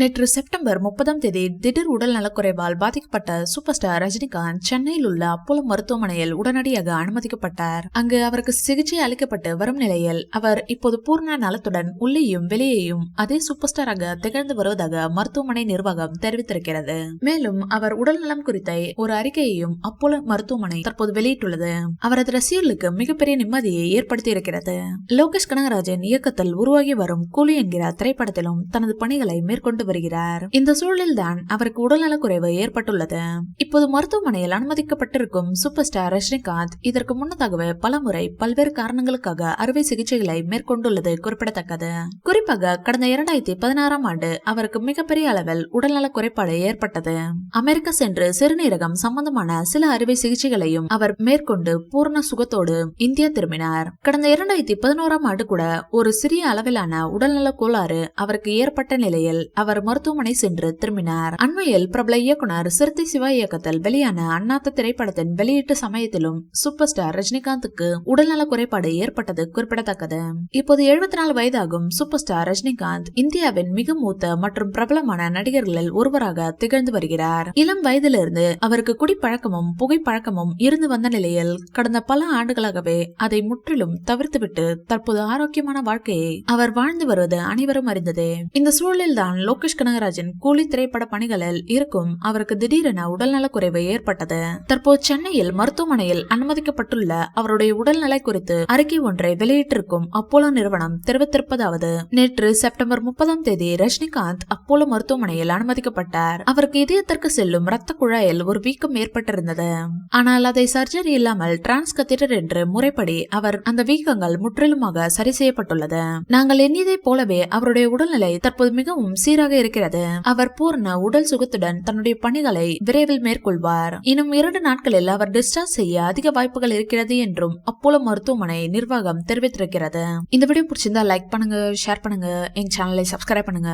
நேற்று செப்டம்பர் முப்பதாம் தேதி திடீர் உடல் நலக்குறைவால் பாதிக்கப்பட்ட சூப்பர் ஸ்டார் ரஜினிகாந்த் சென்னையில் உள்ள அப்போலோ மருத்துவமனையில் உடனடியாக அனுமதிக்கப்பட்டார். அங்கு அவருக்கு சிகிச்சை அளிக்கப்பட்டு வரும் நிலையில் அவர் இப்போது பூர்ண நலத்துடன் உள்ளேயும் வெளியேயும் அதே சூப்பர் ஸ்டாராக திகழ்ந்து வருவதாக மருத்துவமனை நிர்வாகம் தெரிவித்திருக்கிறது. மேலும் அவர் உடல் நலம் குறித்த ஒரு அறிக்கையையும் அப்போலோ மருத்துவமனை தற்போது வெளியிட்டுள்ளது. அவரது ரசிகர்களுக்கு மிகப்பெரிய நிம்மதியை ஏற்படுத்தி இருக்கிறது லோகேஷ் கனகராஜன் இயக்கத்தில் உருவாகி வரும் கூலி என்கிற திரைப்படத்திலும் தனது பணிகளை மேற்கொண்டு வருகிறார். இந்த சூழலில்தான் அவருக்கு உடல்நலக்குறைவு ஏற்பட்டுள்ளது. இப்போது மருத்துவமனையில் அனுமதிக்கப்பட்டிருக்கும் சூப்பர் ஸ்டார் ரஜினிகாந்த் இதற்கு முன்னதாகவே பலமுறை பல்வேறு காரணங்களுக்காக அறுவை சிகிச்சைகளை மேற்கொண்டுள்ளது குறிப்பிடத்தக்கது. குறிப்பாக கடந்த இரண்டாயிரத்தி பதினாறாம் ஆண்டு அவருக்கு மிகப்பெரிய அளவில் உடல்நல குறைபாடு ஏற்பட்டது. அமெரிக்கா சென்று சிறுநீரகம் சம்பந்தமான சில அறுவை சிகிச்சைகளையும் அவர் மேற்கொண்டு பூர்ண சுகத்தோடு இந்தியா திரும்பினார். கடந்த இரண்டாயிரத்தி பதினோராம் ஆண்டு கூட ஒரு சிறிய அளவிலான உடல்நல கோளாறு அவருக்கு ஏற்பட்ட நிலையில் அவர் மருத்துவமனை சென்று திரும்பினார். அண்மையில் பிரபல இயக்குனர் சிறுத்தை சிவா இயக்கத்தில் வெளியான அண்ணாத்த திரைப்படத்தின் வெளியீட்டு சமயத்திலும் சூப்பர் ஸ்டார் ரஜினிகாந்துக்கு உடல்நல குறைபாடு ஏற்பட்டது குறிப்பிடத்தக்கது. இப்போது எழுபத்தி நாலு வயதாகும் சூப்பர் ஸ்டார் ரஜினிகாந்த் இந்தியாவின் மிக மூத்த மற்றும் பிரபலமான நடிகர்களில் ஒருவராக திகழ்ந்து வருகிறார். இளம் வயதிலிருந்து அவருக்கு குடிப்பழக்கமும் புகைப்பழக்கமும் இருந்து வந்த நிலையில் கடந்த பல ஆண்டுகளாகவே அதை முற்றிலும் தவிர்த்துவிட்டு தற்போது ஆரோக்கியமான வாழ்க்கையை அவர் வாழ்ந்து வருவது அனைவரும் அறிந்ததே. இந்த சூழலில்தான் லோகேஷ் கனகராஜன் கூலி திரைப்பட பணிகளில் இருக்கும். அவருக்கு திடீரென உடல்நலக்குறைவு ஏற்பட்டது. தற்போது சென்னையில் மருத்துவமனையில் அனுமதிக்கப்பட்டுள்ள அவருடைய உடல்நிலை குறித்து அறிக்கை ஒன்றை வெளியிட்டிருக்கும் அப்போலோ நிறுவனம் தெரிவித்திருப்பதாவது நேற்று செப்டம்பர் முப்பதாம் தேதி ரஜினிகாந்த் அப்போலோ மருத்துவமனையில் அனுமதிக்கப்பட்டார். அவருக்கு இதயத்திற்கு செல்லும் ரத்த குழாயில் ஒரு வீக்கம் ஏற்பட்டிருந்தது. ஆனால் அதை சர்ஜரி இல்லாமல் டிரான்ஸ் கத்தீட்டர் என்று முறைப்படி அவர் அந்த வீக்கங்கள் முற்றிலுமாக சரி செய்யப்பட்டுள்ளது. நாங்கள் எண்ணியதை போலவே அவருடைய உடல்நிலை தற்போது மிகவும் சீராக இருக்கிறது. அவர் பூர்ண உடல் சுகத்துடன் தன்னுடைய பணிகளை விரைவில் மேற்கொள்வார். இன்னும் இரண்டு நாட்களில் அவர் டிஸ்சார்ஜ் செய்ய அதிக வாய்ப்புகள் இருக்கிறது என்றும் அப்போலோ மருத்துவமனை நிர்வாகம் தெரிவித்திருக்கிறது. இந்த வீடியோ பிடிச்சிருந்தா லைக் பண்ணுங்க ஷேர் பண்ணுங்க எங்க சேனலை சப்ஸ்கிரைப் பண்ணுங்க.